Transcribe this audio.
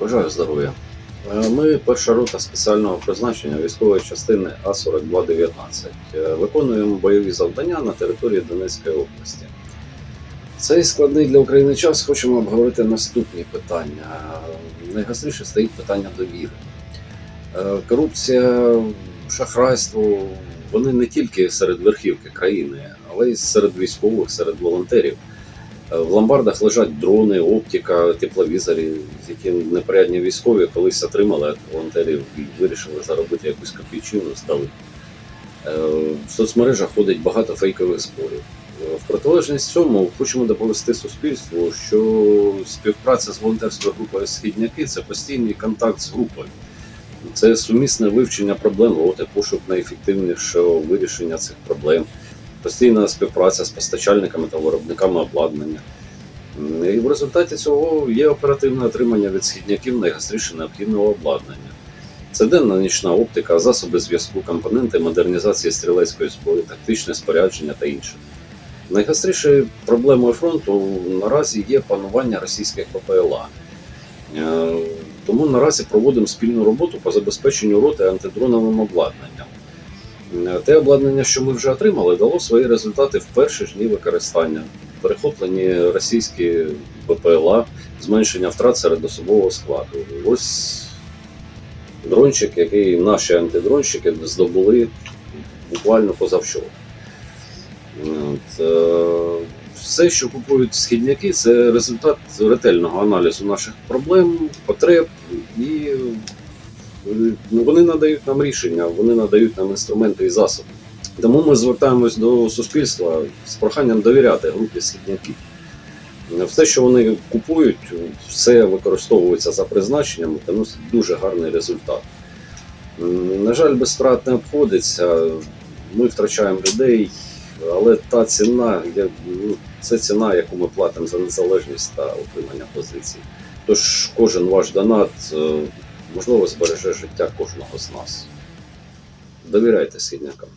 Бажаю здоров'я. Е, Ми перша рота спеціального призначення військової частини А-4219. Е, Виконуємо бойові завдання на території Донецької області. Цей складний для України час хочемо обговорити наступні питання. Найгостріше стоїть питання довіри. Е, Корупція, шахрайство вони не тільки серед верхівки країни, але й серед військових, серед волонтерів. Е, В ломбардах лежать дрони, оптика, тепловізори, які непорядні військові колись отримали від волонтерів і вирішили заробити якусь копійчину, здали. Е, В соцмережах ходить багато фейкових зборів. Е, В протилежність цьому хочемо доповісти суспільству, що співпраця з волонтерською групою Східняки це постійний контакт з групою. Це сумісне вивчення проблем, от пошук найефективнішого вирішення цих проблем постійна співпраця з постачальниками та виробниками обладнання. І в результаті цього є оперативне отримання від східняків найгостріше необхідного обладнання. Це денна нічна оптика, засоби зв'язку, компоненти модернізації стрілецької зброї, тактичне спорядження та інше. Найгострішою проблемою фронту наразі є панування російських ППЛА. Е, Тому наразі проводимо спільну роботу по забезпеченню роти антидроновим обладнанням. Е, Те обладнання, що ми вже отримали, дало свої результати в перші ж дні використання. Перехоплені російські БПЛА, зменшення втрат серед особового складу. Ось дрончик, який наші антидронщики здобули буквально позавчора. От, е, Все, що купують східняки, це результат ретельного аналізу наших проблем, потреб і вони надають нам рішення, вони надають нам інструменти і засоби. Тому ми звертаємось до суспільства з проханням довіряти групі східняків. Все, що вони купують, все використовується за призначенням носить дуже гарний результат. На жаль, без втрат не обходиться. Ми втрачаємо людей, але та ціна, ну, це ціна, яку ми платимо за незалежність та отримання позицій. Тож кожен ваш донат е, можливо збереже життя кожного з нас. Довіряйте східнякам.